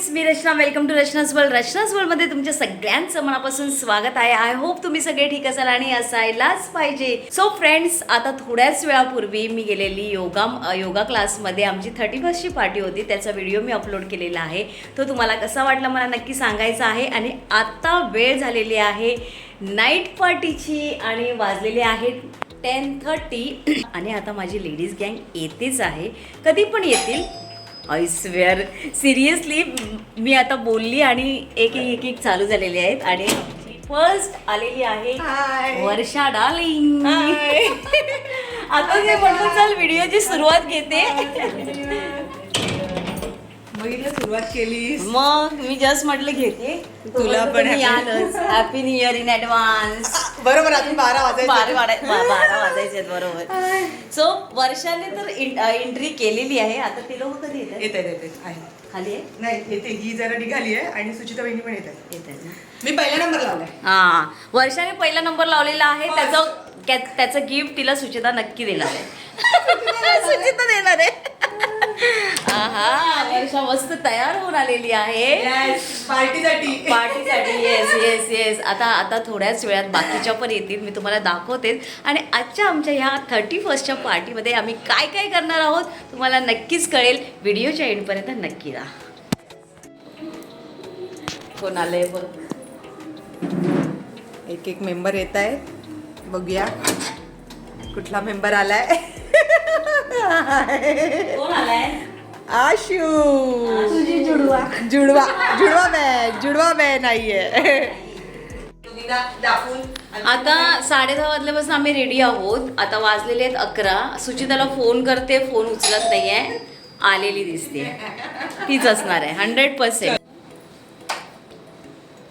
Friends me Rachana. Welcome to Rachana's world Rachana's वर्ल्डमध्ये तुमच्या सगळ्यांचं मनापासून स्वागत आहे. आय होप तुम्ही सगळे ठीक असाल आणि असायलाच पाहिजे. सो फ्रेंड्स आता थोड्याच वेळापूर्वी मी गेलेली योगा योगा क्लासमध्ये आमची थर्टी फर्स्टची पार्टी होती. त्याचा व्हिडिओ मी अपलोड केलेला आहे. तो तुम्हाला कसा वाटला मला नक्की सांगायचा आहे. आणि आता वेळ झालेली आहे नाईट पार्टीची आणि वाजलेली आहे टेन थर्टी आणि आता माझी लेडीज गँग येतेच आहे. कधी पण येतील. आय स्वेअर सिरियसली मी आता बोलली आणि एक एक एक एक चालू झालेले आहेत. आणि फर्स्ट आलेली आहे. वर्षा डार्लिंग आता मी म्हटलं चल व्हिडिओची सुरुवात घेते. बघितलं सुरुवात केलीस मग मी जस्ट म्हटलं घेते तुला पण आलंच. Happy new year in advance बरोबर अजून बारा बारा वाजायचे वाढाय- बा- बारा वाजायचे आहेत, बरोबर. सो वर्षाने तर एंट्री केलेली आहे. आता ती लोक कधी येतात? येत आहे. खाली आहे? नाही येते. ही जरा निघाली आहे आणि सुचिता वहिनी पण येत आहे येत आहेत ना. मी पहिला नंबर लावलाय. हा. वर्षाने पहिला नंबर लावलेला आहे. त्याचं त्या- त्याचं गिफ्ट तिला सुचिता नक्की देणार आहे. सुचिता देणार आहे. वर्षा मस्त तयार होऊन आलेली आहे. पार्टीसाठी. पार्टीसाठी येस येस येस आता आता थोड्याच वेळात बाकीच्या पण येतील मी तुम्हाला दाखवतेच. आणि आजच्या आमच्या ह्या थर्टी फर्स्टच्या पार्टीमध्ये आम्ही काय काय करणार आहोत तुम्हाला नक्कीच कळेल. व्हिडिओच्या एंडपर्यंत नक्की राहा. कोण आलंय बघ. एक एक मेंबर येत आहेत. बघूया. कुठला मेंबर आलाय? कोण आलाय? आशू। तुझी जुडवा. जुडवा जुडवा बॅग जुडवा बॅग नाहीये. आता साडे दहा वाजल्यापासून आम्ही रेडी आहोत. आता वाजलेले आहेत अकरा. सुचिताला फोन करते फोन उचलत नाहीये. आलेली दिसते. तीच असणार आहे. हंड्रेड पर्सेंट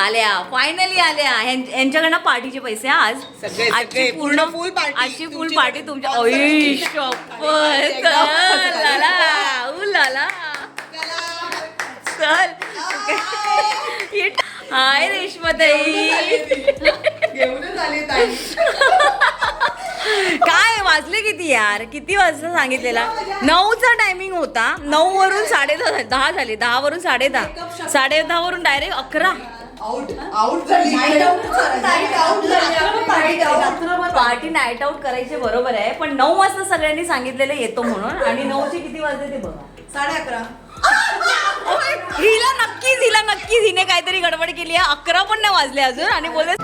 आल्या. फायनली आल्या. ह्यां- यांच्याकडनं पार्टीचे पैसे आज. सगळे, आजची सगळे, पूर्ण पूर्ण full party. आजची फुल तुमची पार्टी तुमच्या. शपथ. लाला, उ लाला. चल. ये- हाय. रेश्माताई. घेऊनच आली ताई. काय वाजले किती यार? किती वाजता सांगितलेला? नऊचा टायमिंग होता. नऊ वरून साडे दहा झाले. दहा वरून साडे दहा. साडे दहा वरून डायरेक्ट अकरा. आउट आउट झाली. नाईट आउट झाली. पार्टी नाईट आउट करायचे बरोबर आहे. पण नऊ वाजता सगळ्यांनी सांगितलेलं येतो म्हणून. आणि नऊचे किती वाजले ते बघा. साडे अकरा. हिला नक्कीच हिला नक्कीच हिने काहीतरी गडबड केली आहे. अकरा पण नाही वाजले अजून. आणि बोलले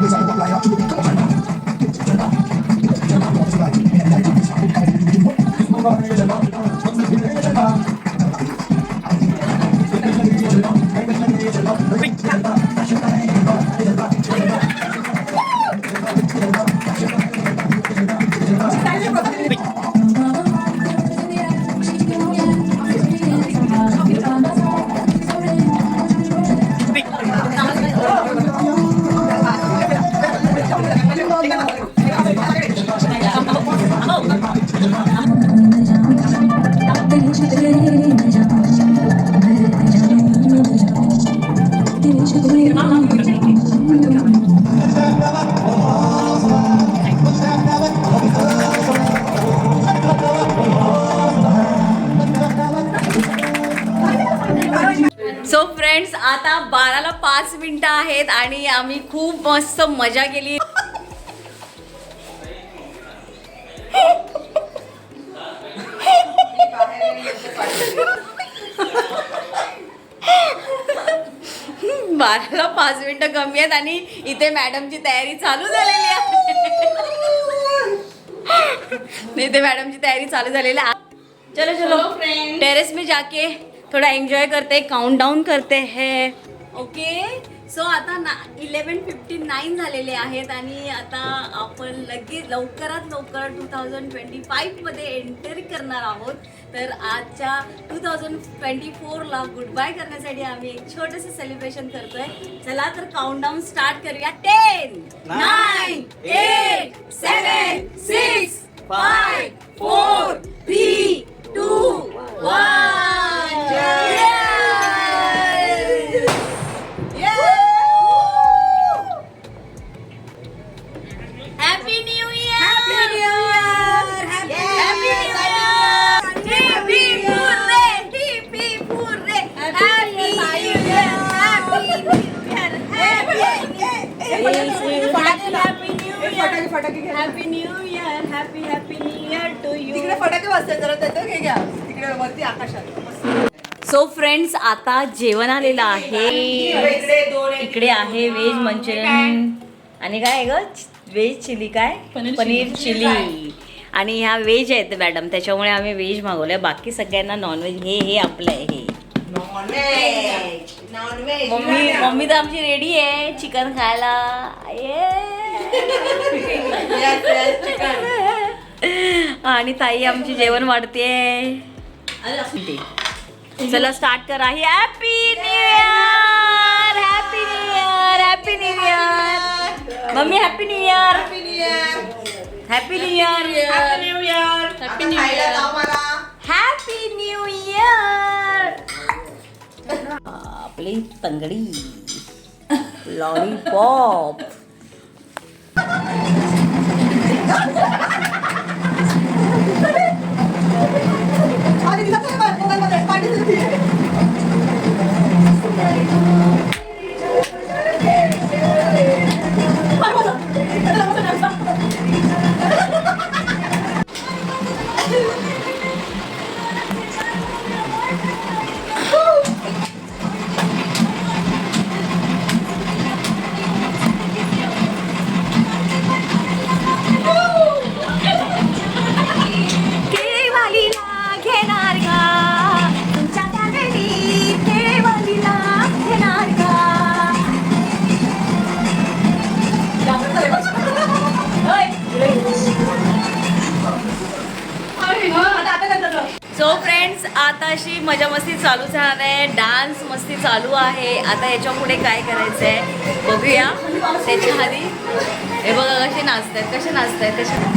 आणि आम्ही खूप मस्त मजा केली. बाराला पाच मिनिटं कमी आहेत आणि इथे मॅडमची तयारी चालू झालेली आहे. इथे मॅडमची तयारी चालू झालेली आहे. चलो चलो. टेरेस में जाके थोड़ा एंजॉय करते काउंट डाऊन करते. हैं ओके सो आता ना इलेवन फिफ्टी नाईन झालेले आहेत आणि आता आपण लगेच लवकरात लवकर टू थाउजंड ट्वेंटी फाईव्हमध्ये एंटर करणार आहोत. तर आजच्या टू थाउजंड ट्वेंटी फोरला गुड बाय करण्यासाठी आम्ही एक छोटंसं सेलिब्रेशन करतोय. चला तर काउंट डाऊन स्टार्ट करूया ten nine eight seven six five four फटाके घ्या. Happy new year happy happy new year to तिकडे फटाके वाजतात जरा त्याचं हे घ्या. तिकडे वरती आकाशात. सो फ्रेंड्स आता जेवण आलेलं आहे. इकडे दोन आहेत. इकडे आहे व्हेज मंचुरियन आणि काय? ग? व्हेज चिली काय? पनीर चिली. आणि ह्या व्हेज आहेत मॅडम त्याच्यामुळे आम्ही व्हेज मागवलंय. बाकी सगळ्यांना नॉनव्हेज हे हे आपलं आहे. हे नॉनव्हेज नॉनव्हेज मम्मी मम्मी तर आमची रेडी आहे. चिकन खायला. Chicken. आणि ताई आमची जेवण वाढते चला स्टार्ट करा happy new year happy new year happy new year mummy happy new year. Happy new year New Year. आता खायला लाव मला. हॅपी न्यू इयर आपली तंगडी लॉलीपॉप आता अशी मजा मस्ती चालू झाणार आहे. डान्स मस्ती चालू आहे. आता याच्यापुढे काय करायचं आहे बघूया. त्याच्या आधी हे बघा कसे नाचत आहेत कसे नाचत आहेत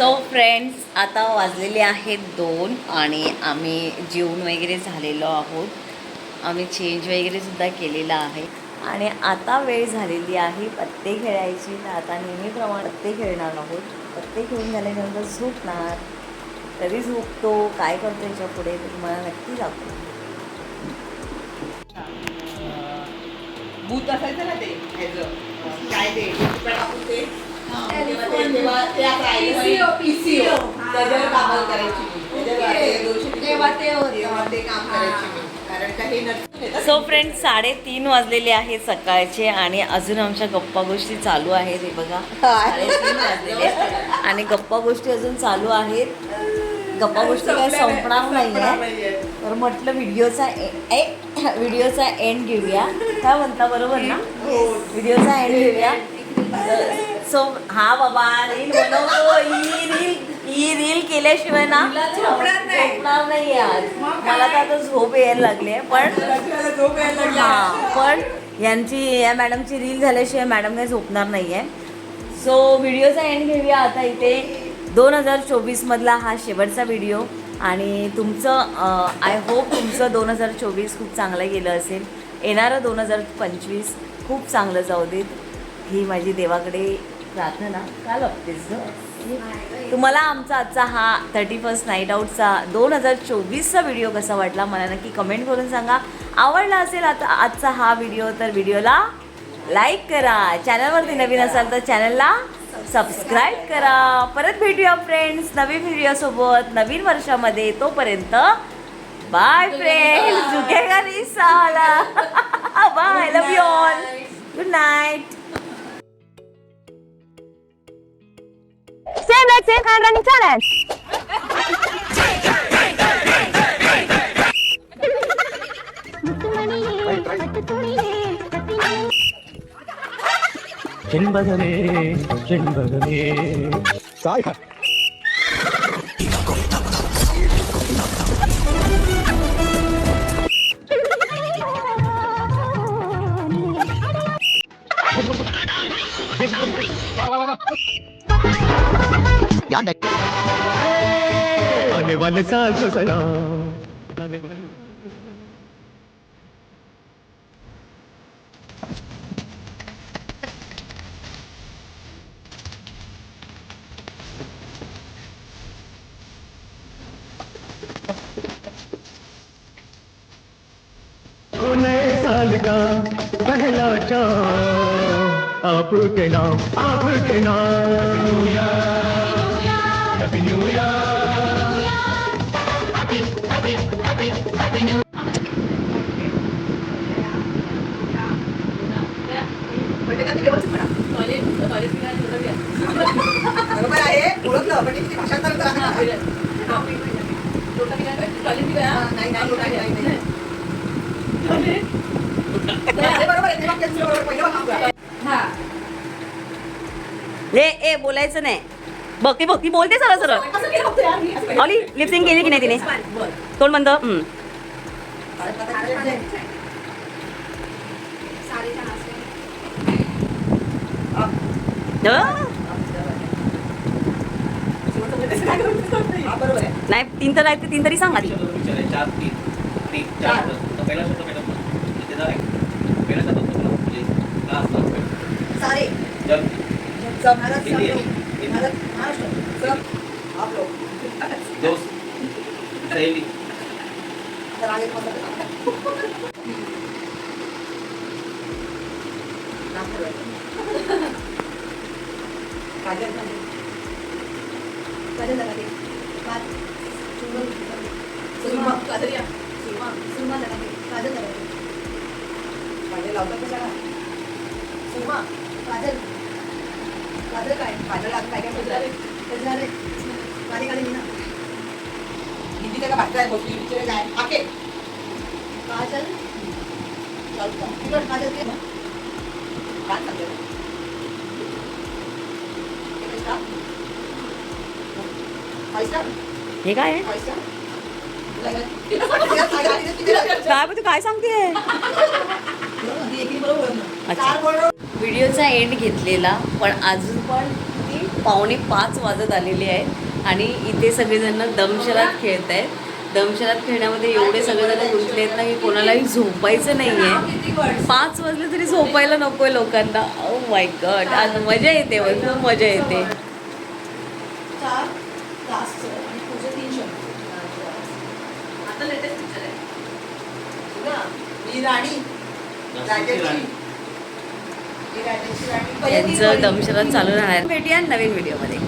सो फ्रेंड्स आता वाजलेले आहेत दोन आणि आम्ही जेवण वगैरे झालेलो आहोत. आम्ही चेंज वगैरेसुद्धा केलेला आहे. आणि आता वेळ झालेली आहे पत्ते खेळायची. तर आता नेहमीप्रमाणे पत्ते खेळणार आहोत. पत्ते खेळून झाल्यानंतर झोपणार. कधी झोपतो काय करतो याच्यापुढे ते तुम्हाला नक्की दाखवतो भूत असायचं ना ते काय ते सो फ्रेंड्स साडेतीन वाजलेले आहेत सकाळचे आणि अजून आमच्या गप्पा गोष्टी चालू आहेत हे बघा. साडेतीन वाजलेले आहेत. आणि गप्पा गोष्टी अजून चालू आहेत. गप्पा गोष्टी काय संपणार नाही आहे तर म्हटलं व्हिडिओचा व्हिडिओचा एंड घेऊया. काय म्हणता बरोबर ना? व्हिडिओचा एंड घेऊया. सो हा बाबा रील बनवतो. ही रील ही रील केल्याशिवाय ना झोपणार नाही. आज. मला तर आता झोप यायला लागली आहे. पण झोप यायला. हां पण यांची या मॅडमची रील झाल्याशिवाय मॅडम काही झोपणार नाही आहे सो व्हिडिओचा एंड घेऊया आता इथे. दोन हजार चोवीसमधला हा शेवटचा व्हिडिओ आणि तुमचं आय होप तुमचं दोन हजार चोवीस खूप चांगलं गेलं असेल. येणारं दोन हजार पंचवीस खूप चांगलं जाऊ देत. ही माझी देवाकडे प्रार्थना का लागतेस गं? तुम्हाला आमचा आजचा हा थर्टी फर्स्ट नाईट आऊटचा दोन हजार चोवीसचा व्हिडिओ कसा वाटला मला नक्की कमेंट करून सांगा. आवडला असेल आता आजचा हा व्हिडिओ तर व्हिडिओला लाईक करा. चॅनलवरती नवीन असाल तर चॅनलला सबस्क्राईब करा. परत भेटूया फ्रेंड्स नवीन व्हिडिओसोबत नवीन वर्षामध्ये. तोपर्यंत बाय फ्रेंड्स झुकेगा नहीं साला. Bye love you all good night Same leg, same hand running challenge. செண்பகமே செண்பகமே சாய் आने वाले साल को सलाम आने वाले ओ नए साल का पहला चांद आपके नाम आपके नाम हैप्पी न्यू ईयर भाषांतर करा. नाही. आहे ते बघा. भक्ती बोलते सरळ सरळ. ऑली लिपसिंग केली की नाही तिने. तोंड बंद नाही तीन तर आहेत ते तीन तरी सांग आधी चार तीन तीन चार तर पहिला भारत महाराष्ट्र सब आप लोग दोस्त सहेली काजल काजल लगा दे काज सुरमा काजल सुरमा सुरमा लगा दे काजल लगा दे काजल लावतात कशाला सुरमा काजल काजल काय काजल आता काय काय बोलणार कजरा रे काळी काळी ना हिंदी का भाषा आहे गोष्टी विचार काय आके काजल चालतं तिकडं काजल के काय सांगते पैसा हे काय आहे पैसा काय पण तू काय सांगते अच्छा. व्हिडिओचा एंड घेतलेला पण अजून पण किती पावणे पाच वाजत आलेले आहेत आणि इथे सगळेजण दमशरात खेळत आहेत दमशरात खेळण्यामध्ये एवढे सगळेजण गुंतले आहेत ना की कोणालाही झोपायचं नाही आहे पाच वाजले तरी झोपायला नको आहे लोकांना. ओ माय गॉड आज मजा येते बघ, खूप मजा येते. आहे. राणी. राजाची मी राजाची राणी पहिले तीन यांचं वळी. दमशरात चालू राहणार भेटूया नवीन व्हिडिओमध्ये